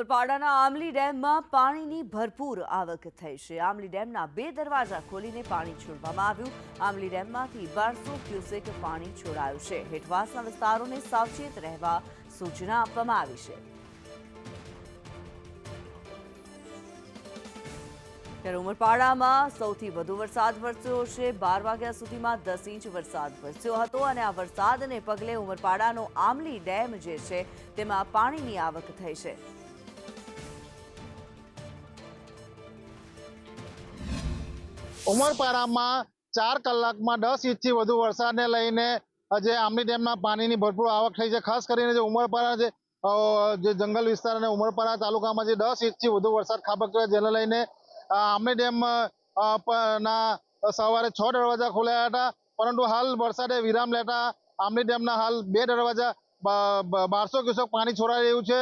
ઉમરપાડાના આમલી ડેમમાં પાણીની ભરપૂર આવક થઈ છે. આમલી ડેમના બે દરવાજા ખોલીને પાણી છોડવામાં આવ્યું. આમલી ડેમમાંથી બારસો ક્યુસેક પાણી છોડાયું છે. હેઠવાસના વિસ્તારોને સાવચેત રહેવા સૂચના આપવામાં આવી છે. ત્યારે ઉમરપાડામાં સૌથી વધુ વરસાદ વરસ્યો છે. બાર વાગ્યા સુધીમાં દસ ઇંચ વરસાદ વરસ્યો હતો અને આ વરસાદને પગલે ઉમરપાડાનો આમલી ડેમ જે છે, તેમાં પાણીની આવક થઈ છે. ઉમરપાડામાં ચાર કલાકમાં દસ ઇંચથી વધુ વરસાદને લઈને જે આમલી ડેમના પાણીની ભરપૂર આવક થઈ છે. ખાસ કરીને જે ઉમરપાડા જે જે જંગલ વિસ્તાર અને ઉમરપાડા તાલુકામાં જે દસ ઇંચથી વધુ વરસાદ ખાબક્યો જેને લઈને આમની ડેમ ના, સવારે છ દરવાજા ખોલ્યા હતા. પરંતુ હાલ વરસાદે વિરામ લેતા આમની ડેમના હાલ બે દરવાજા બારસો ક્યુસેક પાણી છોડાઈ રહ્યું છે.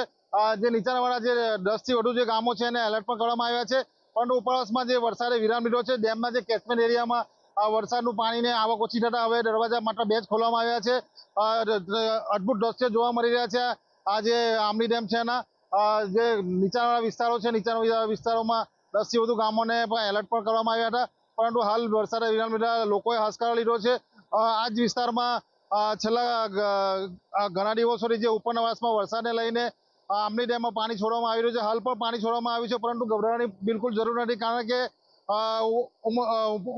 જે નીચાણવાળા જે દસથી વધુ જે ગામો છે એને એલર્ટ પણ કરવામાં આવ્યા છે. પરંતુ ઉપરવાસમાં જે વરસાદે વિરામ લીધો છે, ડેમના જે કેચમેન્ટ એરિયામાં વરસાદનું પાણીને આવક ઓછી થતા હવે દરવાજા માત્ર બે જ ખોલવામાં આવ્યા છે. અદ્ભુત દ્રશ્ય જોવા મળી રહ્યા છે. આ જે આમલી ડેમ છે એના જે નીચાણવાળા વિસ્તારો છે, નીચાણવાળા વિસ્તારોમાં દસથી વધુ ગામોને પણ એલર્ટ પણ કરવામાં આવ્યા હતા. પરંતુ હાલ વરસાદે વિરામ લીધા, લોકોએ હાશકારો લીધો છે. આ જ વિસ્તારમાં છેલ્લા ઘણા દિવસોથી જે ઉપરવાસમાં વરસાદને લઈને આ આમલી ડેમમાં પાણી છોડવામાં આવી રહ્યું છે. હાલ પણ પાણી છોડવામાં આવ્યું છે, પરંતુ ગભરાવાની બિલકુલ જરૂર નથી, કારણ કે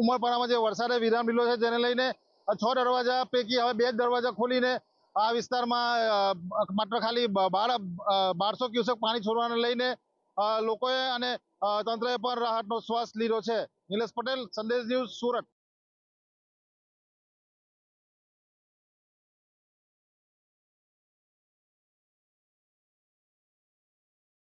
ઉમરપાડામાં જે વરસાદે વિરામ લીધો છે, જેને લઈને છ દરવાજા પૈકી હવે બે દરવાજા ખોલીને આ વિસ્તારમાં માત્ર ખાલી બાર બારસો ક્યુસેક પાણી છોડવાને લઈને લોકોએ અને તંત્રએ પણ રાહતનો શ્વાસ લીધો છે. નિલેશ પટેલ, સંદેશ ન્યૂઝ સુરત.